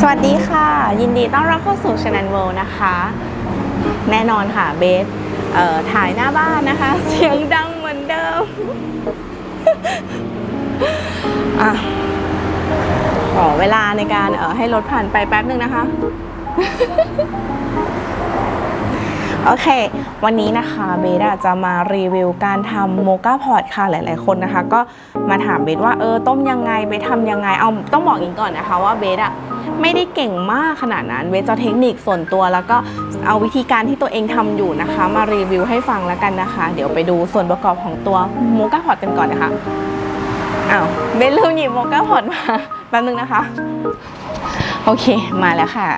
สวัสดีค่ะ ยินดีต้อนรับเข้าสู่ช n น l World นะคะ แน่นอนค่ะเบสเอ่อถ่ายหน้าบ้านนะคะ เสียงดังเหมือนเดิมอะขอเวลาในการเอ่อให้รถผ่านไปแป๊บหนึ่งนะคะ โอเค วันนี้นะคะเบสจะมารีวิวการทำโมกาพอตค่ะหลาย ๆ คนนะคะ ก็มาถามเบสว่าเออต้มยังไงเบสทำยังไงเอาต้องบอกอย่างนี้ก่อนนะคะว่าเบสอะ ไม่ได้เก่งมากขนาดนั้นเบสจะเทคนิคส่วนตัวแล้วก็เอาวิธีการที่ตัวเองทำอยู่นะคะ มารีวิวให้ฟังแล้วกันนะคะ เดี๋ยวไปดูส่วนประกอบของตัวโมกาพอตกันก่อนนะคะอ้าวเบสลืมหยิบโมกาพอตมาแป๊บนึงนะคะ โอเคมาแล้วค่ะ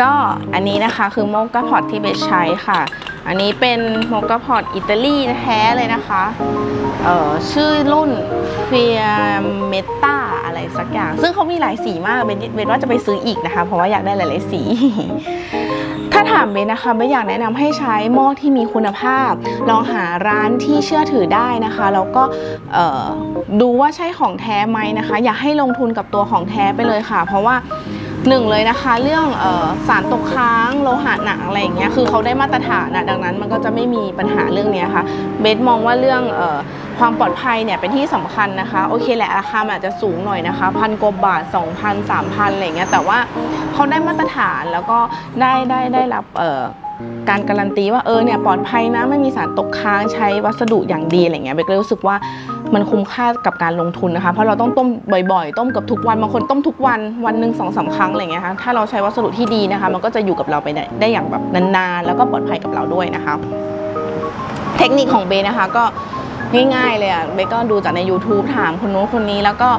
ก็อันนี้นะคะคือโมกาพอตที่เบสใช้ค่ะ อันนี้เป็นโมกาพอตอิตาลีแท้เลยนะคะเอ่อชื่อรุ่นเฟียเมตาอะไรสักอย่าง ซึ่งเขามีหลายสีมากเบนเบนว่าจะไปซื้ออีกนะคะ เพราะว่าอยากได้หลาย ๆ สี ถ้าถามเบนนะคะไม่อยากแนะนำให้ใช้หม้อที่มีคุณภาพ ลองหาร้านที่เชื่อถือได้นะคะ แล้วก็เอ่อดูว่าใช่ของแท้ไหมนะคะ อย่าให้ลงทุนกับตัวของแท้ไปเลยค่ะ เพราะว่า หนึ่งเลยนะคะ เรื่องออสารตกค้างโลหะหนักอะไรอย่างเงี้ยคือเขาได้มาตรฐานนะดังนั้นมันก็จะไม่มีปัญหาเรื่องนี้ค่ะเบสมองว่าเรื่องออความปลอดภัยเนี่ยเป็นที่สำคัญนะคะ โอเคแหละราคาอาจจะสูงหน่อยนะคะพันกว่าบาท 2,000 3,000อะไรอย่างเงี้ยแต่ว่าเขาได้มาตรฐานแล้วก็ได้ได้ได้รับการการันตีว่าเออเนี่ยปลอดภัยนะไม่มีสารตกค้างใช้วัสดุอย่างดีอะไรเงี้ยเบสก็รู้สึกว่า มันคุ้มค่ากับการลงทุนนะคะ เพราะเราต้องต้มบ่อยๆ ต้มกับทุกวันบางคนต้มทุกวันวันหนึ่งสองสาครั้งอะไรเงี้ยค่ะถ้าเราใช้วัสดุที่ดีนะคะ มันก็จะอยู่กับเราไปได้ได้อย่างแบบนานๆ แล้วก็ปลอดภัยกับเราด้วยนะคะ เทคนิคของเบย์นะคะก็ง่ายๆเลยอะเบย์ก็ดูจากใน YouTube ถามคนนู้นคนนี้แล้วก็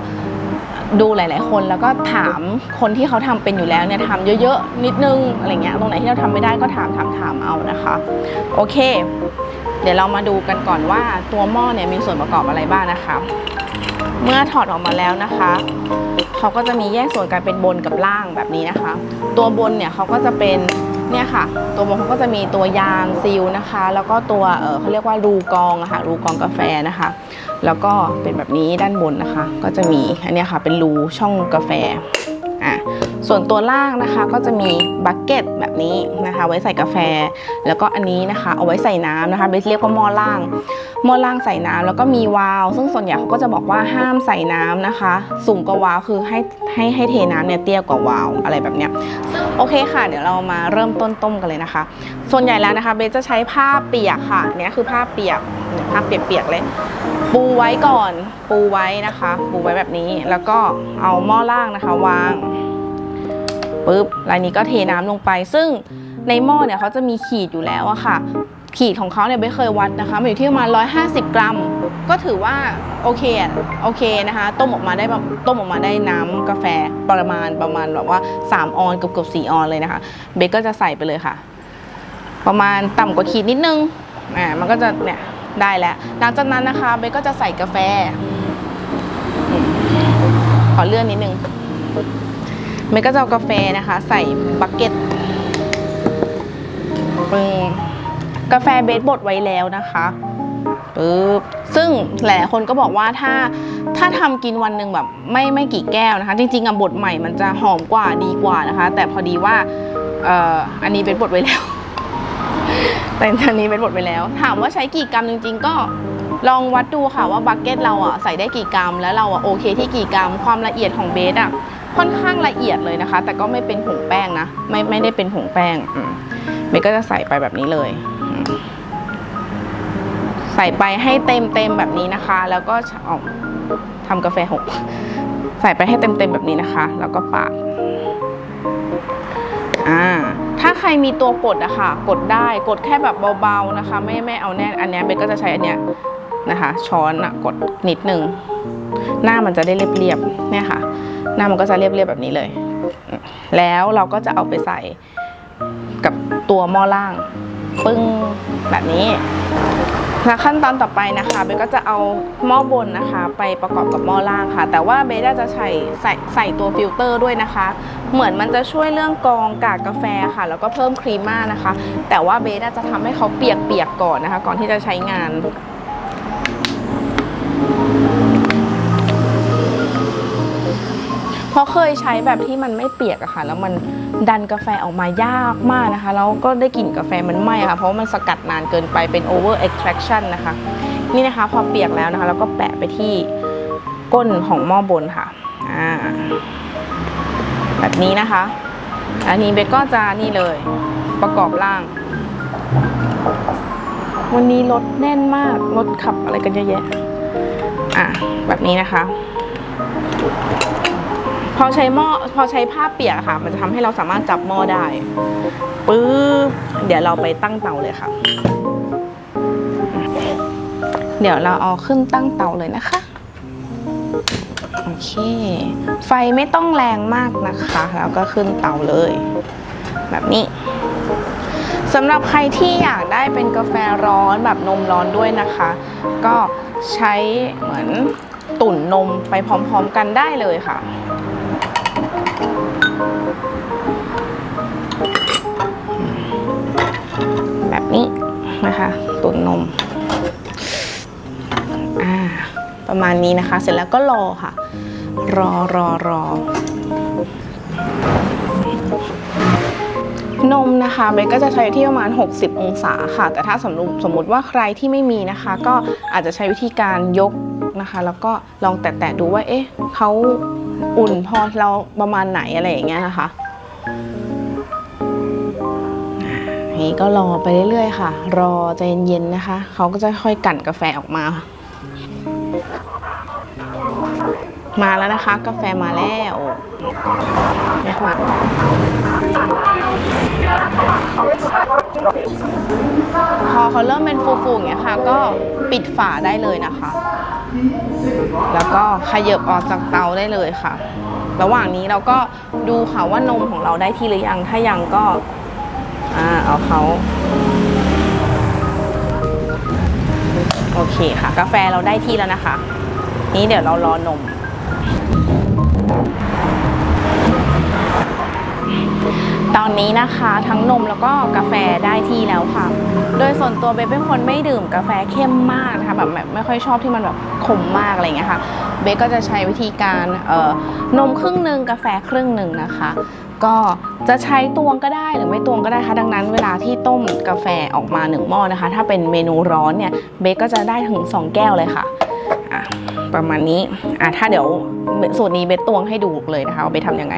ดูหลาย ๆ คนแล้วก็ถามคนที่เขาทำเป็นอยู่แล้วเนี่ยทำเยอะ ๆ นิดนึงอะไรเงี้ยตรงไหนที่เราทำไม่ได้ก็ถามถามถามเอานะคะ โอเค เดี๋ยวเรามาดูกันก่อนว่าตัวหม้อเนี่ยมีส่วนประกอบอะไรบ้างนะคะ เมื่อถอดออกมาแล้วนะคะเขาก็จะมีแยกส่วนกันเป็นบนกับล่างแบบนี้นะคะ ตัวบนเนี่ยเขาก็จะเป็นเนี่ยค่ะ ตัวบนเขาก็จะมีตัวยางซีลนะคะ แล้วก็ตัวเออเขาเรียกว่ารูกองอะค่ะรูกองกาแฟนะคะ แล้วก็เป็นแบบนี้ด้านบนนะคะ ก็จะมีอันนี้ค่ะเป็นรูช่องกาแฟอะ ส่วนตัวล่างนะคะก็จะมีบักเก็ตแบบนี้นะคะ ไว้ใส่กาแฟ แล้วก็อันนี้นะคะ เอาไว้ใส่น้ำนะคะเบสเรียกว่าหม้อล่างหม้อล่างใส่น้ำแล้วก็มีวาล์วซึ่งส่วนใหญ่เขาก็จะบอกว่าห้ามใส่น้ำนะคะ สูงกว่าวาล์วคือให้ให้ให้เทน้ำเนี่ยเตี้ยกว่าวาล์วอะไรแบบเนี้ยโอเคค่ะ เดี๋ยวเรามาเริ่มต้นต้มกันเลยนะคะ ส่วนใหญ่แล้วนะคะเบสจะใช้ผ้าเปียกค่ะเนี่ยคือผ้าเปียกเนี่ยผ้าเปียกๆเลยปูไว้ก่อนปูไว้นะคะ ปูไว้แบบนี้แล้วก็เอาหม้อล่างนะคะ วาง ปุ๊บรายนี้ก็เทน้ำลงไป ซึ่งในหม้อเนี่ยเขาจะมีขีดอยู่แล้วอะค่ะ ขีดของเขาเนี่ยไม่เคยวัดนะคะมันอยู่ที่ประมาณ 150 กรัม ก็ถือว่าโอเคอะโอเคนะคะ ต้มออกมาได้ต้มออกมาได้น้ำกาแฟประมาณประมาณแบบว่า 3 ออนเกือบเกือบ4ออนเลยนะคะ เบคก็จะใส่ไปเลยค่ะ ประมาณต่ำกว่าขีดนิดนึงอ่ามันก็จะเนี่ยได้แล้วหลังจากนั้นนะคะเบคก็จะใส่กาแฟ ขอเลื่อนนิดนึง เบคก็จะเอากาแฟนะคะ ใส่บักเก็ตปึ้งกาแฟเบสบดไว้แล้วนะคะปึ๊บซึ่งหลายๆคนก็บอกว่าถ้าถ้าทำกินวันหนึ่งแบบไม่ไม่กี่แก้วนะคะ จริงๆอะบดใหม่มันจะหอมกว่าดีกว่านะคะ แต่พอดีว่าเอ่ออันนี้เบสบดไว้แล้ว แต่อันนี้เป็นบทไปแล้ว ถามว่าใช้กี่กรัมจริง ๆ ก็ลองวัดดูค่ะว่าบักเก็ตเราอะใส่ได้กี่กรัม แล้วเราอะโอเคที่กี่กรัม ความละเอียดของเบสอะ ค่อนข้างละเอียดเลยนะคะ แต่ก็ไม่เป็นผงแป้งนะไม่ไม่ได้เป็นผงแป้งอืมเบสก็จะใส่ไปแบบนี้เลย ใส่ไปให้เต็มเต็มแบบนี้นะคะ แล้วก็เอาทำกาแฟหกใส่ไปให้เต็มเต็มแบบนี้นะคะ แล้วก็ปาดอ่าถ้าใครมีตัวกดอะค่ะ กดได้กดแค่แบบเบาๆนะคะ ไม่ไม่เอาแน่นอันนี้เบสก็จะใช้อันเนี้ยนะคะ ช้อนอะกดนิดนึง หน้ามันจะได้เรียบๆเนี่ยค่ะ หน้ามันก็จะเรียบๆแบบนี้เลย แล้วเราก็จะเอาไปใส่กับตัวหม้อล่าง ปึ้งแบบนี้และขั้นตอนต่อไปนะคะเบก็จะเอาหม้อบนนะคะ ไปประกอบกับหม้อล่างค่ะ แต่ว่าเบสจะใส่ใส่ใส่ตัวฟิลเตอร์ด้วยนะคะ เหมือนมันจะช่วยเรื่องกรองกากกาแฟค่ะ แล้วก็เพิ่มครีมม่านะคะ แต่ว่าเบสจะทำให้เขาเปียกๆก่อนนะคะ ก่อนที่จะใช้งาน เพราะเคยใช้แบบที่มันไม่เปียกอะค่ะ แล้วมันดันกาแฟออกมายากมากนะคะ แล้วก็ได้กลิ่นกาแฟมันไหม้ค่ะ เพราะว่ามันสกัดนานเกินไปเป็น over extraction นะคะ นี่นะคะพอเปียกแล้วนะคะ แล้วก็แปะไปที่ก้นของหม้อบนค่ะอ่าแบบนี้นะคะ อันนี้เบก็จะนี่เลย ประกอบร่าง วันนี้รถแน่นมากรถขับอะไรกันเยอะแยะอะแบบนี้นะคะ พอใช้หม้อพอใช้ผ้าเปียกค่ะ มันจะทำให้เราสามารถจับหม้อได้ปึ๊บเดี๋ยวเราไปตั้งเตาเลยค่ะ เดี๋ยวเราเอาขึ้นตั้งเตาเลยนะคะโอเค ไฟไม่ต้องแรงมากนะคะแล้วก็ขึ้นเตาเลย แบบนี้สำหรับใครที่อยากได้เป็นกาแฟร้อนแบบนมร้อนด้วยนะคะ ก็ใช้เหมือนตุ่นนมไปพร้อมๆกันได้เลยค่ะ นะคะตุ่นนมอ่าประมาณนี้นะคะ เสร็จแล้วก็รอค่ะ รอรอรอนมนะคะเบก็จะใช้ที่ประมาณ 60 องศาค่ะ แต่ถ้าสมมติสมมติว่าใครที่ไม่มีนะคะ ก็อาจจะใช้วิธีการยกนะคะ แล้วก็ลองแตะๆดูว่า เอ๊ะเขาอุ่นพอเราประมาณไหนอะไรอย่างเงี้ยนะคะ นี่ก็รอไปเรื่อยๆค่ะ รอใจเย็นๆนะคะ เขาก็จะค่อยกั่นกาแฟออกมา มาแล้วนะคะ กาแฟมาแล้วนะคะพอเขาเริ่มเป็นฟูๆอย่างเงี้ยค่ะ ก็ปิดฝาได้เลยนะคะ แล้วก็ขยับออกจากเตาได้เลยค่ะ ระหว่างนี้เราก็ดูค่ะว่านมของเราได้ที่หรือยัง ถ้ายังก็ อ่าเอาเขาโอเคค่ะ กาแฟเราได้ที่แล้วนะคะ นี้เดี๋ยวเรารอนม ตอนนี้นะคะทั้งนมแล้วก็กาแฟได้ที่แล้วค่ะ โดยส่วนตัวเบสเป็นคนไม่ดื่มกาแฟเข้มมากนะคะแบบไม่ค่อยชอบที่มันแบบขมมากอะไรอย่างเงี้ยค่ะ เบสก็จะใช้วิธีการเอ่อนมครึ่งหนึ่งกาแฟครึ่งหนึ่งนะคะ ก็จะใช้ตวงก็ได้หรือไม่ตวงก็ได้คะดังนั้นเวลาที่ต้มกาแฟออกมาหนึ่งหม้อนะคะ ถ้าเป็นเมนูร้อนเนี่ยเบสก็จะได้ถึงสองแก้วเลยค่ะประมาณนี้อะถ้าเดี๋ยวสูตรนี้เบสตวงให้ดูเลยนะคะว่าเบสทำยังไง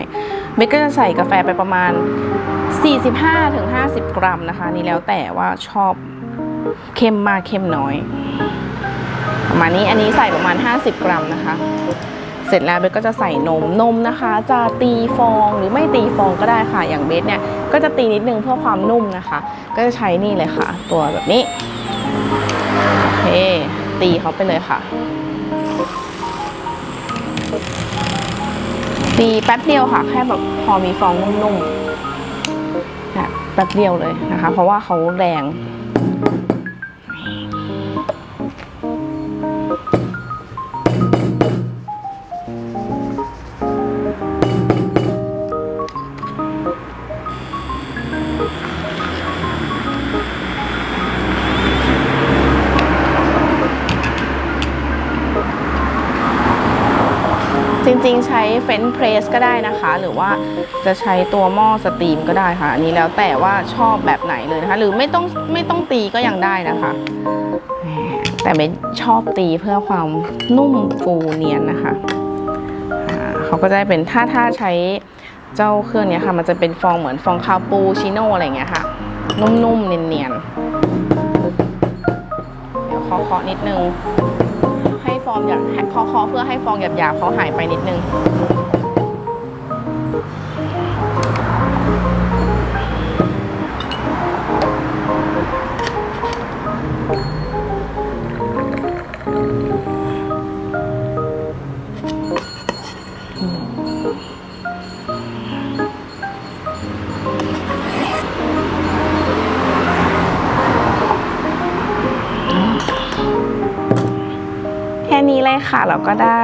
เบสก็จะใส่กาแฟไปประมาณ 45-50 กรัมนะคะ นี่แล้วแต่ว่าชอบเข้มมากเข้มน้อย ประมาณนี้อันนี้ใส่ประมาณ 50 กรัมนะคะ เสร็จแล้วเบสก็จะใส่นมนมนะคะ จะตีฟองหรือไม่ตีฟองก็ได้ค่ะ อย่างเบสเนี่ยก็จะตีนิดนึงเพื่อความนุ่มนะคะ ก็จะใช้นี่เลยค่ะ ตัวแบบนี้โอเคตีเขาไปเลยค่ะ ตีแป๊บเดียวค่ะ แค่แบบพอมีฟองนุ่มๆนะแป๊บเดียวเลยนะคะ เพราะว่าเขาแรง จริงๆ ใช้เฟนเพรสก็ได้นะคะ หรือว่าจะใช้ตัวหม้อสตรีมก็ได้ค่ะ อันนี้แล้วแต่ว่าชอบแบบไหนเลยนะคะ หรือไม่ต้องไม่ต้องตีก็ยังได้นะคะ แต่เบนชอบตีเพื่อความนุ่มฟูเนียนนะคะเขาก็จะเป็นถ้าถ้าใช้เจ้าเครื่องนี้ค่ะ มันจะเป็นฟองเหมือนฟองคาปูชิโน่อะไรเงี้ยค่ะ นุ่มๆเนียนๆเดี๋ยวเคาะๆนิดนึง ฟองอยากเคาะๆเพื่อให้ฟองหยาบๆเขาหายไปนิดนึง นี้เลยค่ะ เราก็ได้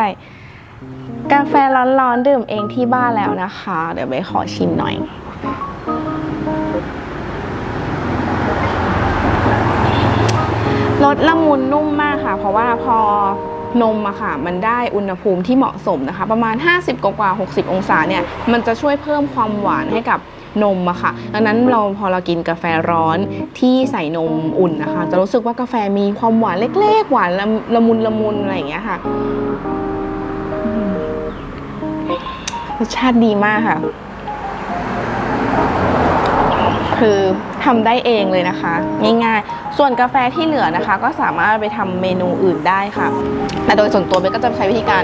กาแฟร้อนๆดื่มเองที่บ้านแล้วนะคะ เดี๋ยวไปขอชิมหน่อยรสละมุนนุ่มมากค่ะ เพราะว่าพอนมอะค่ะ มันได้อุณหภูมิที่เหมาะสมนะคะ ประมาณ 50 กว่า 60 องศาเนี่ย มันจะช่วยเพิ่มความหวานให้กับ นมอะค่ะดังนั้นเราพอเรากินกาแฟร้อนที่ใส่นมอุ่นนะคะ จะรู้สึกว่ากาแฟมีความหวานเล็กๆ หวานละละมุนละมุนอะไรอย่างเงี้ยค่ะรสชาติดีมากค่ะ คือทำได้เองเลยนะคะ ง่ายๆ ส่วนกาแฟที่เหลือนะคะ ก็สามารถไปทำเมนูอื่นได้ค่ะ แต่โดยส่วนตัวเบก็จะใช้วิธีการ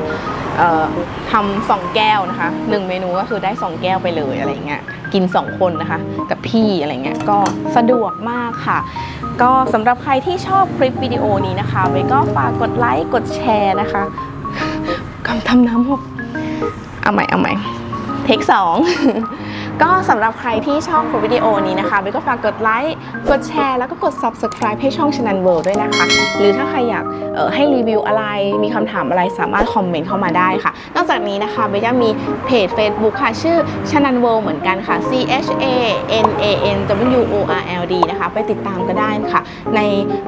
ทำสองแก้วนะคะหนึ่งเมนูก็คือได้สองแก้วไปเลยอะไรเงี้ยกินสองคนนะคะ กับพี่อะไรเงี้ยก็สะดวกมากค่ะ ก็สำหรับใครที่ชอบคลิปวิดีโอนี้นะคะไว้ก็ฝากกดไลค์กดแชร์นะคะกำทำน้ำหกเอาใหม่เอาใหม่เทคสอง ก็สำหรับใครที่ชอบคลิปวิดีโอนี้นะคะเบนก็ฝากกดไลค์ กดแชร์ แล้วก็กด subscribe ให้ช่องชนันเวิลด์ด้วยนะคะ หรือถ้าใครอยากออให้รีวิวอะไร มีคำถามอะไรสามารถคอมเมนต์เข้ามาได้ค่ะ นอกจากนี้นะคะเบนยังมีเพจ Facebook ค่ะ ชื่อชนันเวิลด์เหมือนกันค่ะ C H A N A N W O R L D นะคะ ไปติดตามก็ได้ค่ะ ใน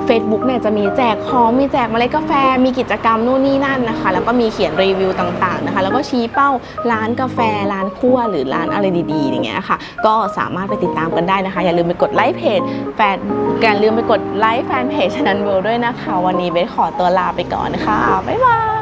Facebook เนี่ยจะมีแจกของมีแจกเมล็ดกาแฟ มีกิจกรรมนู่นนี่นั่นนะคะ แล้วก็มีเขียนรีวิวต่างๆนะคะ แล้วก็ชี้เป้าร้านกาแฟร้านคั่วหรือร้านอะไรดีๆอย่างเงี้ยค่ะ ก็สามารถไปติดตามกันได้นะคะ อย่าลืมไปกดไลค์เพจแฟนอย่าลืมไปกดไลค์แฟนเพจชนันเวิลด้วยนะคะ วันนี้เบสขอตัวลาไปก่อนนะคะบ๊ายบาย